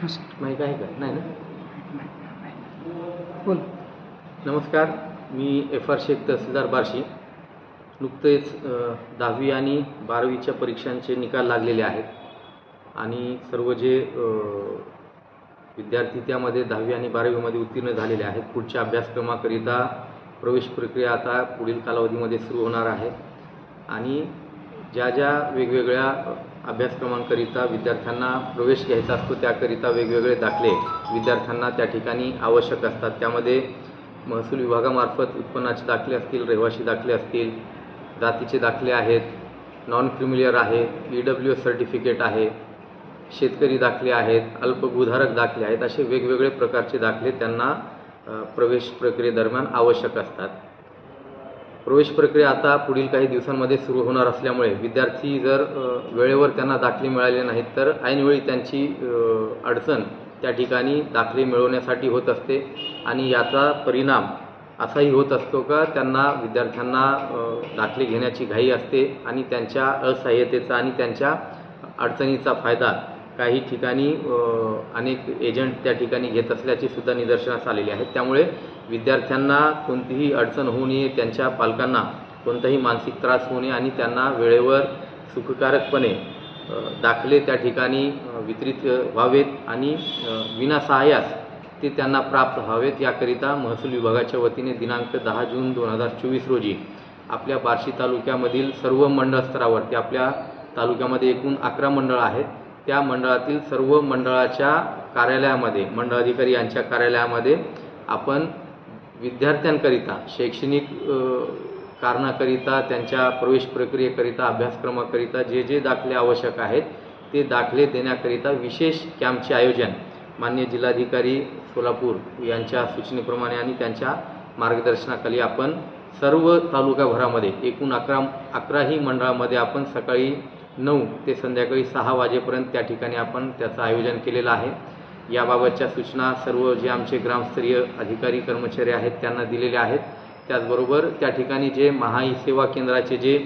माहीत आहे का? नाही ना? बोल. नमस्कार. मी एफ आर शेख तहसीलदार बार्शी. नुकतेच दहावी आणि बारावीच्या परीक्षांचे निकाल लागलेले आहेत. आणि सर्व जे विद्यार्थी त्यामध्ये दहावी आणि बारावीमध्ये उत्तीर्ण झालेले आहेत. पुढच्या अभ्यासक्रमाकरिता प्रवेश प्रक्रिया आता पुढील कालावधीमध्ये सुरू होणार आहे. आणि ज्या ज्या वेगवेगळ्या अभ्यासक्रमांकरिता विद्यार्थ्यांना प्रवेश घ्यायचा असतो त्याकरिता वेगवेगळे दाखले विद्यार्थ्यांना त्या ठिकाणी आवश्यक असतात. त्यामध्ये महसूल विभागामार्फत उत्पन्नाचे दाखले असतील रहिवाशी दाखले असतील जातीचे दाखले आहेत नॉन क्रिमिलियर आहे ई डब्ल्यू एस सर्टिफिकेट आहे शेतकरी दाखले आहेत अल्पभूधारक दाखले आहेत असे वेगवेगळे प्रकारचे दाखले त्यांना प्रवेश प्रक्रियेदरम्यान आवश्यक असतात. प्रवेश प्रक्रिया आता पुढील काही दिवसांमध्ये सुरू होणार असल्यामुळे विद्यार्थी जर वेळेवर त्यांना दाखले मिळाले नाहीत तर ऐनवेळी त्यांची अडचण त्या ठिकाणी दाखले मिळवण्यासाठी होत असते. आणि याचा परिणाम असाही होत असतो का त्यांना विद्यार्थ्यांना दाखले घेण्याची घाई असते आणि त्यांच्या असहाय्यतेचा आणि त्यांच्या अडचणीचा फायदा काही ठिकाणी अनेक एजंट त्या ठिकाणी घेत असल्याचे सुद्धा निदर्शनास आलेले आहेत त्यामुळे विद्यार्थ्यांना कोणतीही अडचण होऊ नये त्यांच्या पालकांना कोणताही मानसिक त्रास होऊ नये आणि त्यांना वेळेवर सुखकारकपणे दाखले त्या ठिकाणी वितरित व्हावेत आणि विनासहाय्यास ते त्यांना प्राप्त व्हावेत. याकरिता महसूल विभागाच्या वतीने दिनांक दहा जून दोन हजार चोवीस रोजी आपल्या बार्शी तालुक्यामधील सर्व मंडळ स्तरावरती आपल्या तालुक्यामध्ये एकूण अकरा मंडळ आहेत. त्या मंडळातील सर्व मंडळाच्या कार्यालयामध्ये मंडळाधिकारी यांच्या कार्यालयामध्ये आपण विद्यार्थ्यांकरिता शैक्षणिक कारणाकरिता त्यांच्या प्रवेश प्रक्रियेकरिता अभ्यासक्रमाकरिता जे जे दाखले आवश्यक आहेत ते दाखले देण्याकरिता विशेष कॅम्पचे आयोजन मान्य जिल्हाधिकारी सोलापूर यांच्या सूचनेप्रमाणे आणि त्यांच्या मार्गदर्शनाखाली आपण सर्व तालुकाभरामध्ये एकूण अकरा अकराही मंडळामध्ये आपण सकाळी नऊ ते संध्याकाळी सहा वाजेपर्यंत त्या ठिकाणी आपण त्याचं आयोजन केलेलं आहे. याबाबतच्या सूचना सर्व जे आमचे ग्रामस्तरीय अधिकारी कर्मचारी आहेत त्यांना दिलेल्या आहेत. त्याचबरोबर त्या ठिकाणी जे महाई सेवा केंद्राचे जे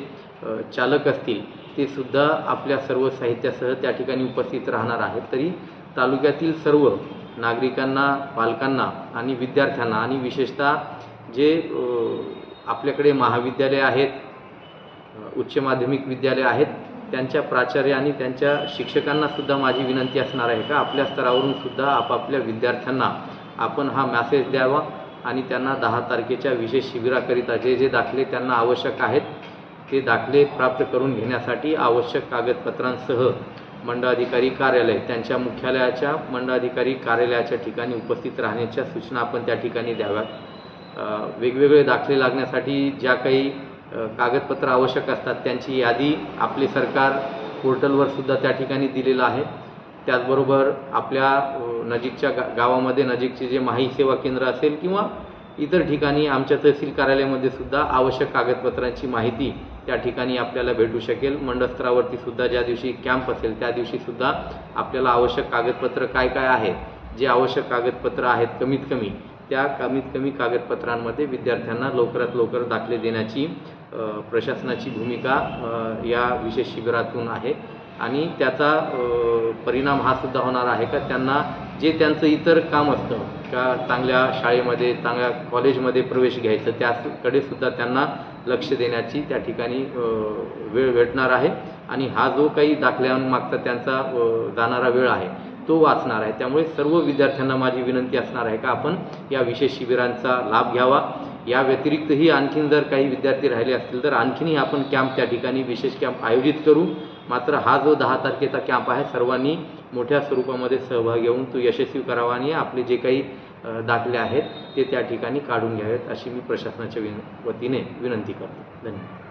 चालक असतील ते सुद्धा आपल्या सर्व साहित्यासह त्या ठिकाणी उपस्थित राहणार आहेत. तरी तालुक्यातील सर्व नागरिकांना पालकांना आणि विद्यार्थ्यांना आणि विशेषतः जे आपल्याकडे महाविद्यालय आहेत उच्च माध्यमिक विद्यालय आहेत त्यांच्या प्राचार्य आणि त्यांच्या शिक्षकांना सुद्धा माझी विनंती असणार आहे का? आपल्या स्तरावरून सुद्धा आपापल्या विद्यार्थ्यांना आपण हा मॅसेज द्यावा आणि त्यांना दहा तारखेच्या विशेष शिबिराकरिता जे जे दाखले त्यांना आवश्यक आहेत ते दाखले प्राप्त करून घेण्यासाठी आवश्यक कागदपत्रांसह मंडळाधिकारी कार्यालय त्यांच्या मुख्यालयाच्या मंडळाधिकारी कार्यालयाच्या ठिकाणी उपस्थित राहण्याच्या सूचना आपण त्या ठिकाणी द्याव्यात. वेगवेगळे दाखले लागण्यासाठी ज्या काही कागदपत्र आवश्यक असतात. त्यांची यादी आपले सरकार पोर्टलवर सुद्धा त्या ठिकाणी दिलेलं आहे. त्याचबरोबर आपल्या नजीकच्या गा गावामध्ये नजीकचे जे माही सेवा केंद्र असेल किंवा इतर ठिकाणी आमच्या तहसील कार्यालयामध्ये सुद्धा आवश्यक कागदपत्रांची माहिती त्या ठिकाणी आपल्याला भेटू शकेल. मंडळस्तरावरती सुद्धा ज्या दिवशी कॅम्प असेल त्या दिवशी सुद्धा आपल्याला आवश्यक कागदपत्र काय काय आहेत जे आवश्यक कागदपत्र आहेत कमीत कमी त्या कमीत कमी कागदपत्रांमध्ये विद्यार्थ्यांना लवकरात लवकर दाखले देण्याची प्रशासनाची भूमिका या विशेष शिबिरातून आहे. आणि त्याचा परिणाम हा सुद्धा होणार आहे का? त्यांना जे त्यांचं इतर काम असतं का चांगल्या शाळेमध्ये चांगल्या कॉलेजमध्ये प्रवेश घ्यायचं त्याकडे सुद्धा त्यांना लक्ष देण्याची त्या ठिकाणी वेळ भेटणार आहे. आणि हा जो काही दाखल्यांमागचा त्यांचा जाणारा वेळ आहे तो वाचणार आहे. त्यामुळे सर्व विद्यार्थ्यांना माझी विनंती असणार आहे का आपण या विशेष शिबिरांचा लाभ घ्यावा. या व्यतिरिक्तही आणखीन जर काही विद्यार्थी राहिले असतील तर आणखीनही आपण कॅम्प त्या ठिकाणी विशेष कॅम्प आयोजित करू. मात्र हा जो दहा तारखेचा कॅम्प आहे सर्वांनी मोठ्या स्वरूपामध्ये सहभाग घेऊन तो यशस्वी करावा आणि आपले जे काही दाखले आहेत ते त्या ठिकाणी काढून घ्यावेत अशी मी प्रशासनाच्या विन वतीने विनंती करतो. धन्यवाद.